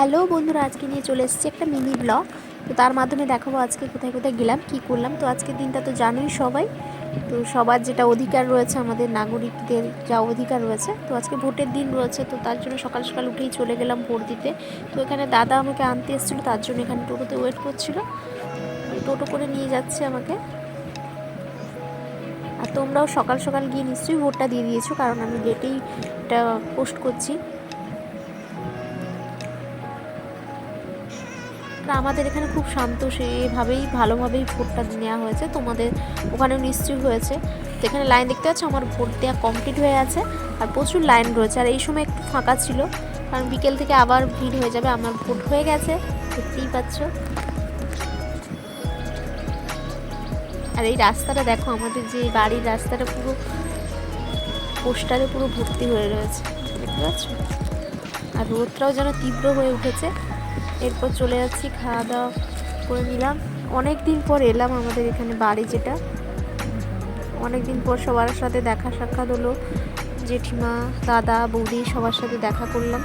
Hello বন্ধুরা, আজকে নিয়ে চলে এসেছি একটা মিনি ব্লগ তো তার মাধ্যমে দেখাবো আজকে কোথায় কোথায় গেলাম, কি করলাম। তো আজকের দিনটা তো জানোই সবাই। তো সবার যেটা অধিকার রয়েছে, আমাদের নাগরিকদের যা অধিকার রয়েছে, তো আজকে ভোটের দিন রয়েছে, তো তার জন্য সকাল সকাল উঠেই চলে গেলাম ভোট দিতে। তো এখানে দাদা আমাকে আনতে এসেছিল, তার জন্য এখানে টোটোতে ওয়েট করছিল। টোটো করে নিয়ে যাচ্ছে আমাকে। আর তোমরাও সকাল সকাল গিয়ে নিশ্চয়ই ভোটটা দিয়ে দিয়েছ, কারণ আমি লেটেই এটা পোস্ট করছি। আর আমাদের এখানে খুব শান্ত সেভাবেই ভালোভাবেই ভোটটা নেওয়া হয়েছে। তোমাদের ওখানেও নিশ্চয়ই হয়েছে। তো এখানে লাইন দেখতে পাচ্ছ, আমার ভোট দেওয়া কমপ্লিট হয়ে আছে আর প্রচুর লাইন রয়েছে। আর এই সময় একটু ফাঁকা ছিল, কারণ বিকেল থেকে আবার ভিড় হয়ে যাবে, আমার ভোট হয়ে গেছে, দেখতেই পাচ্ছ। আর এই রাস্তাটা দেখো, আমাদের যে বাড়ির রাস্তাটা পুরো পোস্টারে পুরো ভর্তি হয়ে রয়েছে, দেখতে পাচ্ছ? আর রোদটাও যেন তীব্র হয়ে উঠেছে। এরপর চলে যাচ্ছি খাওয়া দাওয়া করে নিলাম। অনেক দিন পর এলাম আমাদের এখানে বাড়ি যেটা। অনেক দিন পর সবার সাথে দেখা সাক্ষাৎ হলো। জেঠিমা, দাদা, বৌদি সবার সাথে দেখা করলাম।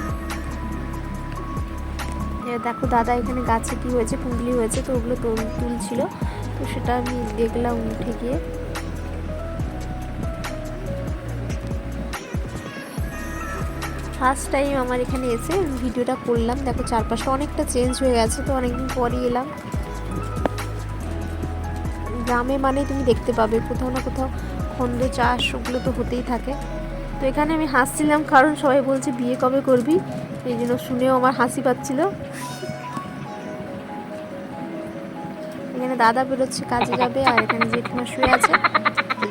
দেখো দাদা এখানে গাছে কি হয়েছে কুঁদলি হয়েছে, তো ওগুলো তুল- তুলছিল। তো সেটা আমি দেখলাম উঠে গিয়ে। ফার্স্ট টাইম আমার এখানে এসে ভিডিওটা করলাম। দেখো, চারপাশে অনেকটা চেঞ্জ হয়ে গেছে তো অনেকদিন পরই এলাম। গ্রামে মানে তুমি দেখতে পাবে, কোথাও না কোথাও খন্দ চাষ ওগুলো তো হতেই থাকে। তো এখানে আমি হাসছিলাম কারণ সবাই বলছে, বিয়ে কবে করবি? এই জন্য শুনেও আমার হাসি পাচ্ছিল। এখানে দাদা বেরোচ্ছে, কাজে যাবে আর এখানে জেঠিমা শুয়ে আছে।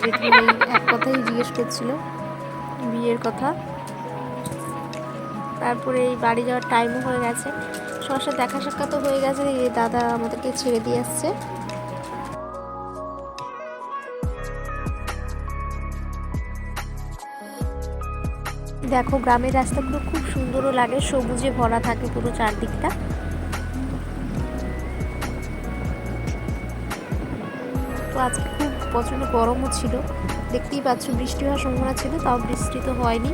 জেঠিমা এক কথাই জিজ্ঞেস করছিল, বিয়ের কথা। তারপরে এই বাড়ি যাওয়ার টাইমও হয়ে গেছে। সবার সাথে দেখা সাক্ষাৎও হয়ে গেছে দাদা আমাদেরকে ছেড়ে দিয়ে আসছে। দেখো, গ্রামের রাস্তাগুলো খুব সুন্দরও লাগে, সবুজে ভরা থাকে পুরো চারদিকটা। তো আজকে খুব প্রচণ্ড গরমও ছিল। দেখতেই পাচ্ছ, বৃষ্টি হওয়ার সম্ভাবনা ছিল, তাও বৃষ্টি তো হয়নি।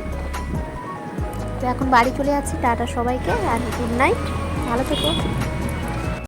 তো এখন বাড়ি চলে যাচ্ছি টাটা সবাইকে আর গুড নাইট ভালো থেকো।